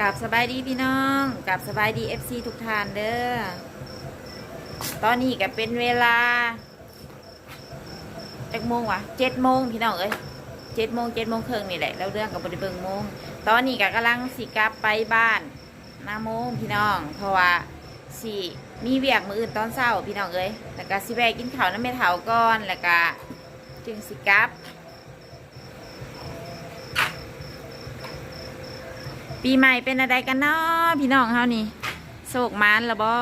กับสบายดีพี่น้องกับสบายดีเอฟซีทุกท่านเด้อ ตอนนี้ก็เป็นเวลาจักโมงวะเจ็ดโมงพี่น้องเอ้ยเจ็ดโมงเจ็ดโมงครึ่งนี่แหละแล้วเรื่องกับบริเบิงโมง ตอนนี้ก็กำลังสิกลับไปบ้านหน้าโมงพี่น้อง เพราะว่าสิมีเวียกมืออื่นตอนเช้าพี่น้องเอ้ยแล้วก็สิแวะกินข้าวน้ำเมถาวก่อนแล้วก็จึงสิกลับ ปีใหม่เป็นอะไรกันเนาะพี่น้องเฮานี่โศกมานละบ่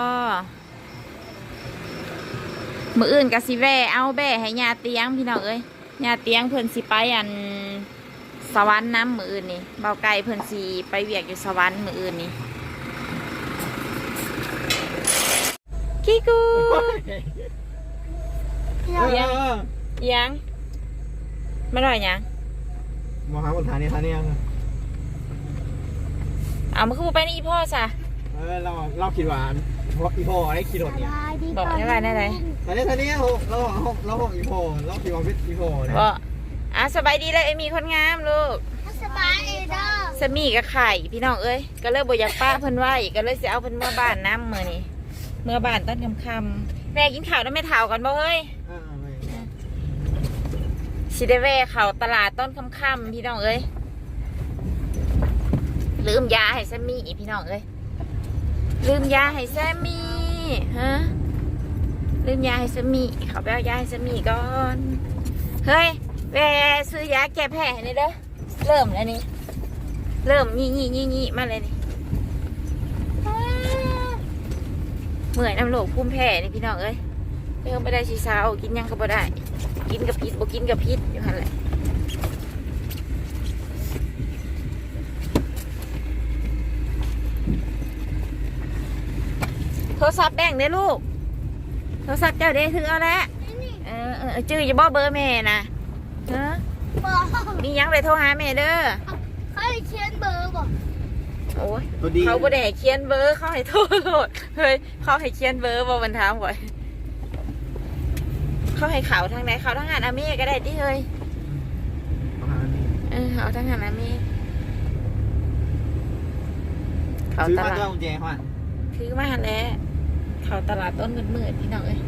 มืออื่นกับสิแว่เอาแบ่ให้ยาเตียงพี่น้องเอ้ยยาเตียงเพิ่นสิไปอันสวรรค์น้ำมืออื่นนี่เบาไก่เพิ่นสิไปเวียกอยู่สวรรค์มืออื่นนี่กิกูเออเออยังไม่ได้ยังมหาวิทยาลัยนี่ท่านี่ยัง เอามาคือบ่ไปนี่อีพ่อซะ เออเราเราคิดว่าเพราะอีพ่อได้ขี่รถเนี่ยบอกได้ไรได้ไรท่านี่ท่านี่เราเราเราเราอีพ่อเราคิดว่าเป็นอีพ่อเนี่ยบอกอะสบายดีเลยเอมีคนงามลูกสบายดีเด้อสมีกับไข่พี่น้องเอ้ยก็เลยบ่อยากป้าเพิ่นไว้ก็เลยสิเอาเพิ่นเมื่อบ้านน้ำมื้อนี้เมื่อบ้านต้นคำคำๆแม่กินข้าวแล้วแม่เฒ่ากันบ่เฮ้ย เออไม่สิได้แว่เข้าตลาดต้นคำคำๆพี่น้องเอ้ย ลืมยาให้สมีอีพี่น้องเอ้ยลืมยาให้สมีฮะลืมยาให้สมีเขาไปเอายาให้สมีก่อนเฮ้ยแวซื้อยาแก้แพ้ให้หนี่อยเด้อเริ่มแล้วนี่เริ่มยี่ยี่ยี่ยี่มาเลยนี่เหมื่อยน้ำโลกพุ่มแพ้นี่พี่น้องเอ้ยเพิ่มไม่ได้ชีเช้ากินยังก็บ่ได้ กินกับพิษบ่กินกับพิษอยู่หันแหละ รศัพท์แบ่งได้ลูก โทรศัพท์เจ้าเด้ถือเอาแล้วเออเออจื้อจะบอกเบอร์แม่นะเออบอกมีหยังไปโทรหาแม่เด้อเขาให้เขียนเบอร์บอกโอ้ยตัวดีเขาบ่ได้ให้เขียนเบอร์เขาให้โทรโหลดเฮ้ยเขาให้เขียนเบอร์บ่บรรทามก่อยเขาให้เขาทางไหนเขาทางงานอาเมก็ได้ที่เฮ้ยเออเขาทางงานอาเมเขาซื้อตมาลาดเจ้ากุญแจเขาอะคือมาหันแหล้ว เขาตลาดต้นมืดๆพี่น้องเอ้ย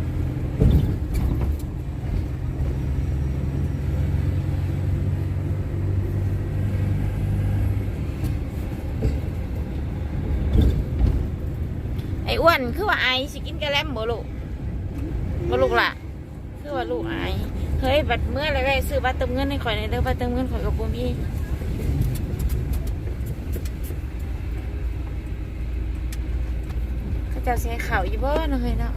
ไอ้อ้วนคือว่าไอสิกินกะแลมบ่ลูกบ่ลูกล่ะ คือว่าลูกไอเฮ้ยบัดเมื่อไรไซื้อบัตรเติมเงินให้ข่อยในเด้อบัตรเติมเงินข่อยกับบุมพี่ เขาเจะเสียข่าวอยู่บ่เนาะเฮ้ยเนาะ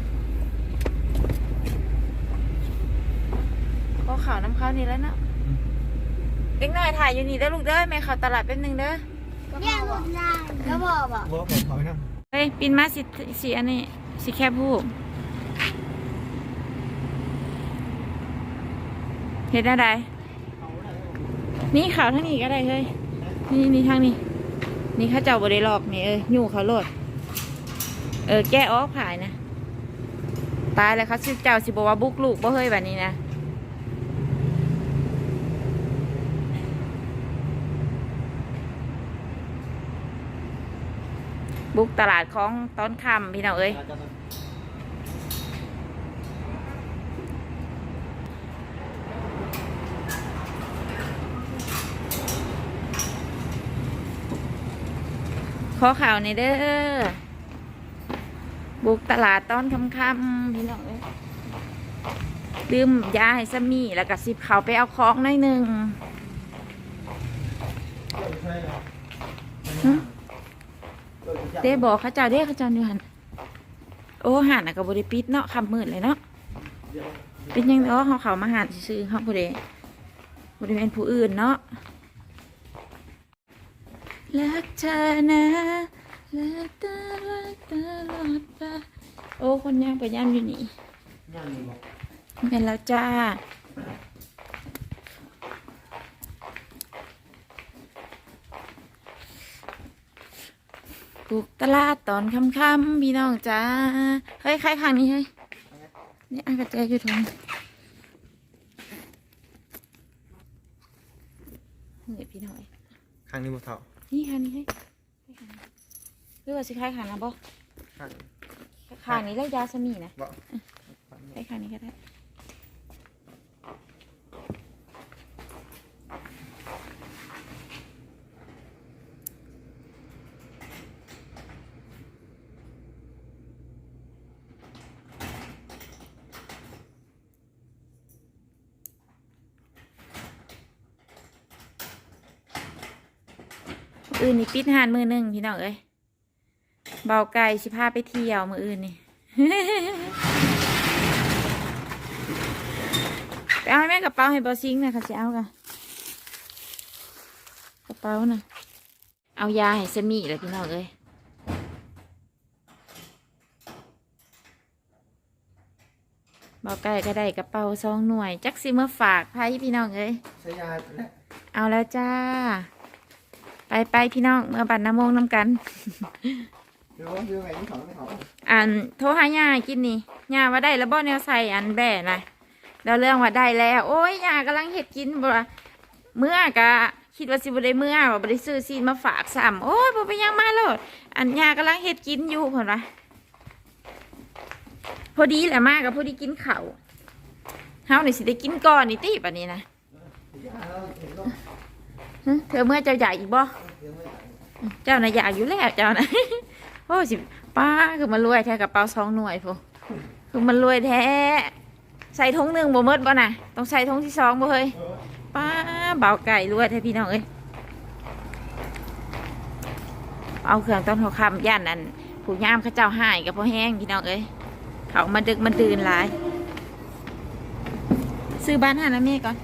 ก็ข่าวน้ำเข้าวนี่แล้วเนาะเด็กน้อยถ่ายอยู่นี่เด้อลูกเด้อแม่เข่าวตลาดแป๊บหนึงเด้อแย่หมดได้ก็บอกบอกบอกผมเขาไปนั่งเฮ้ยปินมาสิสิอันนี้สิแคบผู้เห็นอะไรนี่ข่าวทางนี้ก็ได้เฮ้ยนี่นี่ทางนี้ นี่เข้าเจ้าบริหลอกนี่เอ้ยยู่เขาโลด เออแก้ออกผายนะ ตายแล้วเขาสิเจ้าสิบว่าบุกลูกบ่เฮ้ยแบบนี้นะบุกตลาดของต้นคำพี่น้องเอ้ยขอข่าวในเด้อ บุกตลาดตอนค่ำๆพี่น้องเอ้ยลืมยาให้สามีแล้วก็สิบเขาไปเอาของหน่อยหนึ่งเด้บอกเขาเจ้าเด้เขาเจ้าอยู่หันโอ้หันน่ะกับบริปิดเนาะคำมืดเลยเนาะเป็นยังไงอ๋อเขาเขามาหันซื้อเขาบริบริเวณผู้อื่นเนาะรักเธอนะ รักตลอดตลอดไปโอ้ คนย่างไปย่างอยู่นี่ย่างนี่บอกเป็นแล้วจ้าปลูกตลาดตอนค่ำๆพี่น้องจ้า เฮ้ย ใครข้างนี้เฮ้ย นี่อากระเจอยู่ทงนี่พี่น้อยข้างนี้บ่เท่านี่ข้างนี้เฮ้ย รือว่าสิคล้ายขางนะบ่ข้างขางนี้แล้วยาสมีนะบ่คล้ายขางนี้ก็ได้อื่นนี่ปิดหานมือหนึ่งพี่น้องเอ้ย เบาไก่สิพาไปเที่ยวมืออื่นนี่ไปเอาให้แม่กระเป๋าให้เบาซิงค์หนะค่ะสิเอากันกระเป๋าน่ะเอายาให้สมีเลยพี่น้องเอ้ยเบาไก่ก็ได้กระเป๋าสองหน่วย จักสิเมื่อฝากไพ่พี่น้องเอ้ยใช้ยาและเอาแล้วจ้า ไปไปพี่น้องเมื่อบันน้ำมงน้ำกันเดี๋ยวว่าเดี๋ยวไงนี่เขาไม่เขาอันโทรหาย่ากินนี่ย่าว่าได้แล้วบ่แนวใส่อันแบ่นะแล้วเรื่องว่าได้แล้ว โอ้ยย่ากำลังเฮ็ดกินบ่ล่ะเมื่อกะคิดว่าสิบ่ได้เมื่อว่าบ่ได้ซื้อซีนมาฝากซ้ำโอ้ยบ่ไปนหยังมาโลดอันย่ากำลังเฮ็ดกินอยู่เพิ่นว่าพอดีแหละมากับพอดีกินข้าวเฮานี่สิได้กินก่อนนี่ติบัดนี้นะยาเราเห็นก็หึเธอเมื่อเจ้าอยากอีกบ่เดี๋ยวไม่ได้เจ้าน่ะอยากอยู่แล้วเจ้าน่ะ โอ้สิป้าคือมันรวยแท้กระเป๋าสองหน่วยพูคือมันรวยแท้ ใส่ทงหนึ่งบ่เมิดบ่น่ะ ต้องใส่ทงที่สองบ่เฮ้ยป้าเบาไก่รวยแท้พี่น้องเอ้ยเอาเครื่องต้นหัวคำย่านนั้นผู้ย่ามเขาเจ้าหายกับพ่อแห้งพี่น้องเอ้ยเขามาดึกมันตื่นหลาย ซื้อบ้านหานะแม่ก่อน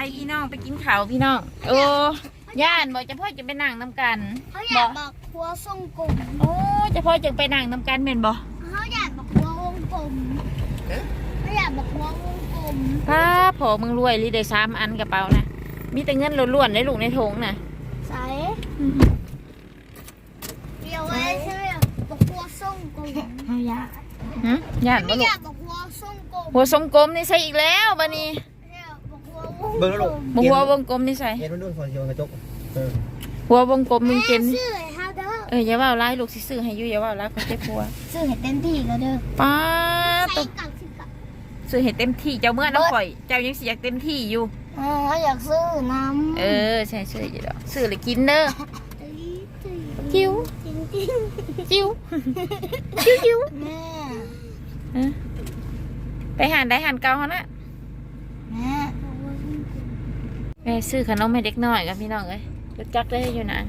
ไปพี่น้องไปกินข้าวพี่น้อง โอ้ย่านบอกจะพ่อจะไปนั่งน้ำกันเขาอยากบอกครัวทรงกลมโอ้จะพ่อจะไปนั่งน้ำกันเป็นบ่เขาอยากบอกครัววงกลมเขาอยากบอกครัววงกลมป้าพอมึงรวยรีได้สามอันกระเป๋านะมีแต่เงินล้วนๆในลูกในถุงน่ะใส่เดี๋ยวไว้ใช่ไหมบอกครัวทรงกลมเขาอยากหึย่านไม่บ่ลูอกยากบอกครัวทรงกลมหัวทรงกลมนี่ใส่อีกแล้วบัดนี้ เบิ่งกแล้ลวมลูกบ่หัววงกลมนี่ใส่เย็นมันดูคนโยนกระจกเออหัววงกลมมึงเกมแม่นี่ซื้อให้เฮาเด้อเอออย่าว่าร้ายลูกสิซื้อให้อยู่อย่าว่าร้ายเขาเจ็บหัวซื้อให้เต็มที่แล้วเด้อป้าใส่ต้องกับสิกับซื้อให้เต็มที่เจ้าเมื่อน้ำข่อย เจ้ายังสิอยากเต็มที่อยู่เออเขาอยากซื้อน้ำเออใช่ซื้ออยู่ดอกซื้อเลยกินเด้อจิ้จิ้วจริงจริงจิ้วจิ้วจิ้วแม่เออไปหันได้หันเก่าเขานะ แม่ แม่ซื้อขนมให้เด็กน้อยกับพี่น้องเอ้ยรถจักรได้อยู่นะ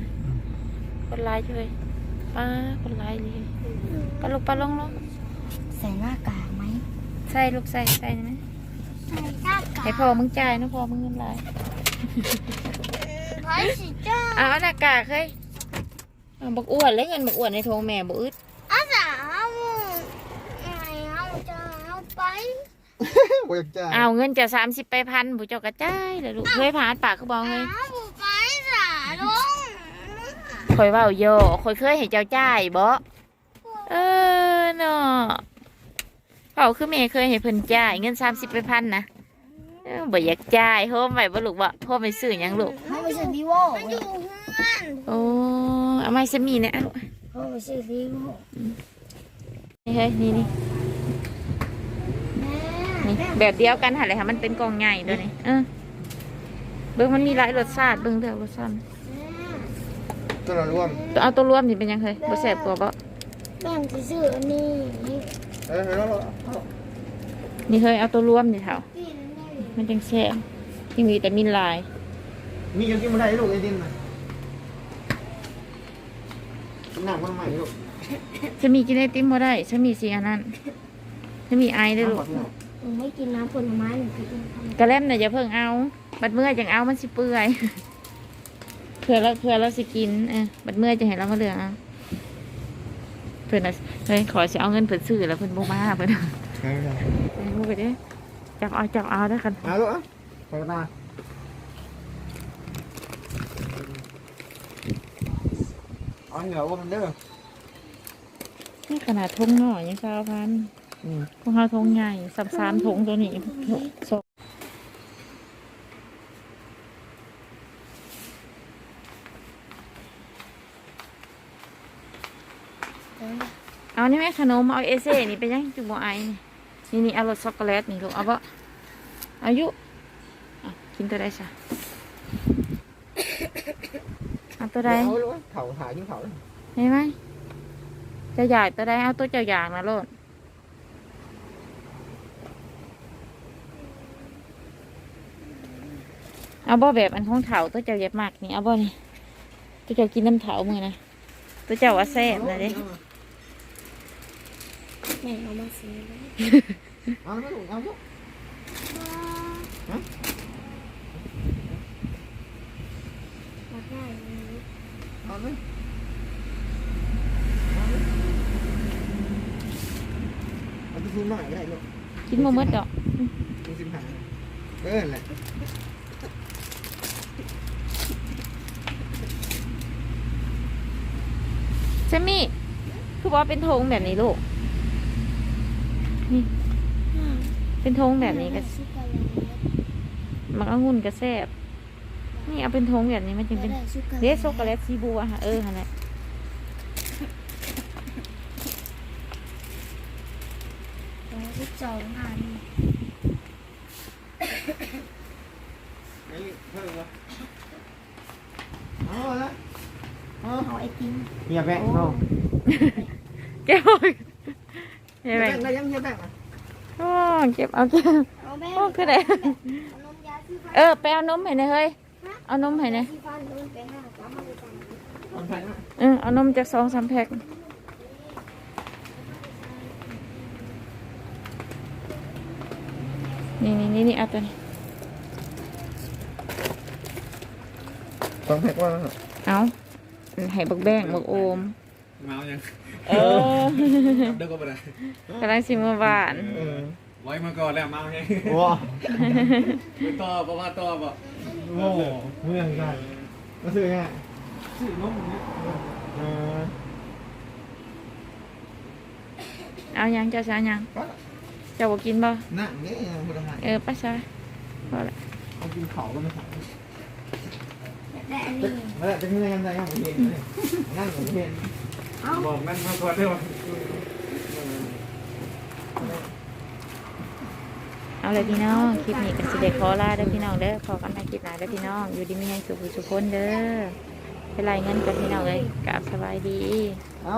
คนร้ายช่วยป้าคนร้ายเลยปลาลูกปลาลงลงใส่หน้ากากไหมใส่ลูกใส่ใส่นะใส่หน้ากากให้พ่อมึงจ่ายนะพ่อมึงเงินหลายไว้สิจ้าเอาหน้ากากเฮ้ยเอาบักอ้วนเลยเงินบักอ้วนในโทงแม่บักอึด อาสาวไงเอาจะเอาไป โอ้ยจ้าเอาเงินจะสามสิบไปพันผู้เจ้ากระจายเลยลูกเคยผ่านปากเขาบอกเลยเอาไปสาลงคอยเว่าโยคอยเคยให้เจ้าจ่ายบ่เออเนาะเขาคือแม่เคยให้เพิ่นจ่ายเงินสามสิบไปพันนะเออบ่อยากจ่ายโฮมไว้บ่ลูกบ่โฮมไปซื้อหยังลูกเขาไปซื้อวีโวมันอยู่เพื่อนโอ้เอาไม่สมีเนี่ยลูกเขาไปซื้อวีโวนี่เฮ้ยนี่นี่แม่ นี่แบบเดียวกันหั่นแหละค่ะมันเป็นกล่องใหญ่ตัวนี้เออเบิ่งมันมีหลายรสชาติเบิ่งเด้อรสชาติตัวเราร่วมเอาตัวรวมนี่เป็นยังไงบ่แซ่บกว่าบ่แม่จะซื้ออันนี้เออแล้วนี่เฮ้ยเอาตัวรวมนี่เถากินได้มันจังแซ่บที่มีแต่มินหลาย มียังกินมาได้ลูกไอ้ดินน่ะหนักมากใหม่ลูกจะมีกินไอติมบ่ได้จะมีสีอันนั้นจะมีไอได้อลูก หนูไม่กินน้ำผลไม้หนูกินขนมกระเล่มน่ะอย่าเพิ่งเอา บัดเมื่อยจังเอามันสิเปื่อยเพื่อเราเพื่อเราสิกินเออบัดเมื่อยจะเห็นเรามาเหลืองเอาเพิ่นน่ะเฮ้ยขอสิเอาเงินเพิ่นซื้อแล้วเพิ่นบ่มาเพิ่นใช่ใช่เพิ่นบ่ไปเด้อจับเอาจับเอาได้อกันเอาลูกอะไปกันมา เอาเหนียวว่ามันเด้อนี่ขนาดทงหน่อยยังสาวพัน พวกเขาทงใหญ่สับสามทงตัวนี้สองเอานี่ไหมขนม เอาเอเซ่นี่ไปยังจุบไอนี่นี่เอารสช็อกโกแลตนี่ลูกเอาปะอายุกินตัวได้ใช่เอาตัวไดเอาลูกเผาหายิ่งเผาเห็นไหมจะใหญ่ตัวได้เอาตัวเจ้าอย่างนะโลด เอาบ่แบบอันของเถาตัวเจ้าเย็บมากนี่เอาบ่นี่ตัวเจ้ากินน้ำเถามือนะตัวเจ้าว่าแซ่บนะเด้แม่เอามาซื้อเอาไม่ถูกเอาลูกมาได้เลยเอาเลยเอาไปซื้อหน่อยก็ได้ลูกกินมมดดอกซื้อสิบห้าเออแหละ เซมี่คือว่าเป็นธงแบบนี้ลูก นี่ เป็นธงแบบนี้ก็ช็อกโกแลตมักองุ่นกระแซบนี่เอาเป็นธงแบบนี้มันจึงเป็นได้ช็อกโกแลตเดสโซกาเลตซีบัวค่ะเออฮะแหละแล้วก็จองอันนี่เพิ่มวะเอาละเอา เอา ไอติมอย่าแบ่งเขาเก็บเอาเก็บอย่าไปแบ่งได้ยังอย่าแบ่งอะโอ้เก็บเอาเก็บเอาแม่โอ้คือไดเอานมยาสีฟันเออไปเอานมให้หน่อยเฮ้ยเอานมให้หน่อยสีฟันนมไปห้าสามเอาไปสั่งเอาแพงอะเออเอานมจากสองสามแพ็คนี่นี่นี่นี่เอาตัวนี้ต้องแพ็กว่าเอา ให้บักแบงบักโอมเมายังเออเด็กก็ไม่ได้กำลังสิมาหวานเออไว้มาก่อนแล้วเมาไงว้าไม่ต่อประมาณต่อบ่โอ้เมื่องกันก็ซื้อไงชื่อน้องนี้เออเอายังเจ้าชายังก็เจ้าบอกกินบ่นั่งนี่ยังพุทธหายเออป้าชาพอละเอากินเขาก็ไม่สั่ง ได้อันนี้แล้วจะมีอะไรกันใจของเห็นนั่งของเห็นบอกนั่นมาก่อนได้ไหมเอาเลยพี่น้องคลิปนี้ก็สิเด็กขอลาเด้อพี่น้องเด้อขอกันในคลิปหน้าเด้อพี่น้องอยู่ดีมีให้สุขสุขคนเด้อเป็นไรเงินกับพี่น้องเลยกราบสบายดี เอา